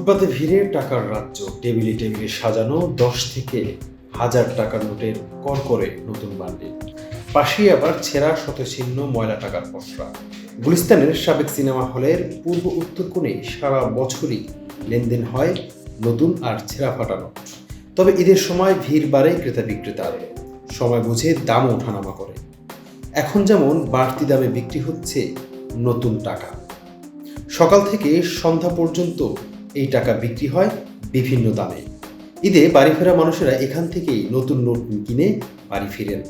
ফুটপাতে ভিড়ে টাকার রাজ্য। টেবিলে টেবিলে সাজানো দশ থেকে হাজার টাকার নোটের কর করে নতুন বান্ডিল। পাশেই আবার ছেঁড়া শতছিন্ন ময়লা টাকার পসরা। গুলিস্তানের সাবেক সিনেমা হলের পূর্ব উত্তর কোণে সারা বছরই লেনদেন হয় নতুন আর ছেঁড়া ফাটা নোট তবে ঈদের সময় ভিড় বাড়ে ক্রেতা বিক্রেতার। সময় বুঝে দাম ওঠানামা করে। এখন যেমন বাড়তি দামে বিক্রি হচ্ছে নতুন টাকা। সকাল থেকে সন্ধ্যা পর্যন্ত এই টাকা বিক্রি হয় বিভিন্ন দামে। ঈদে বাড়ি ফেরা মানুষেরা এখান থেকেই নতুন নোট কিনে বাড়ি ফিরেন।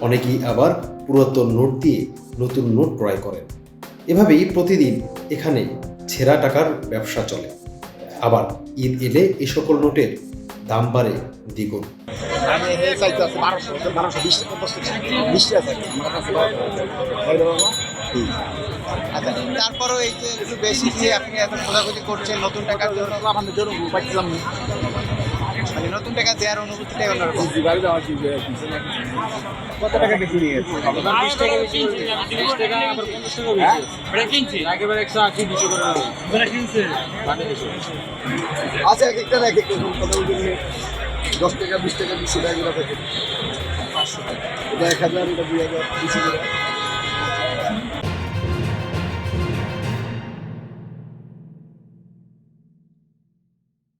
অনেকেই আবার পুরাতন নোট দিয়ে নতুন নোট ক্রয় করেন। এভাবেই প্রতিদিন এখানে ছেঁড়া টাকার ব্যবসা চলে। আবার ঈদ এলে এ সকল নোটের দাম বাড়ে দ্বিগুণ। আমি আচ্ছা তারপরও এই যে একটু বেশি দিয়ে আপনি এত খোঁজাখুঁজি করছেন নতুন টাকার জন্য লাফানোর জন্য পাইছিলাম না। মানে নতুন টাকা দেওয়ার অনুভূতিটাই অন্যরকম। কত টাকা বেশি দুশো করে ওটা কিনছে মানে আছে এক একটা এক একটা দশ টাকা বিশ টাকা বিশ টাকা এগুলো থাকে। এটা এক হাজার এটা দুই হাজার বিশ হাজার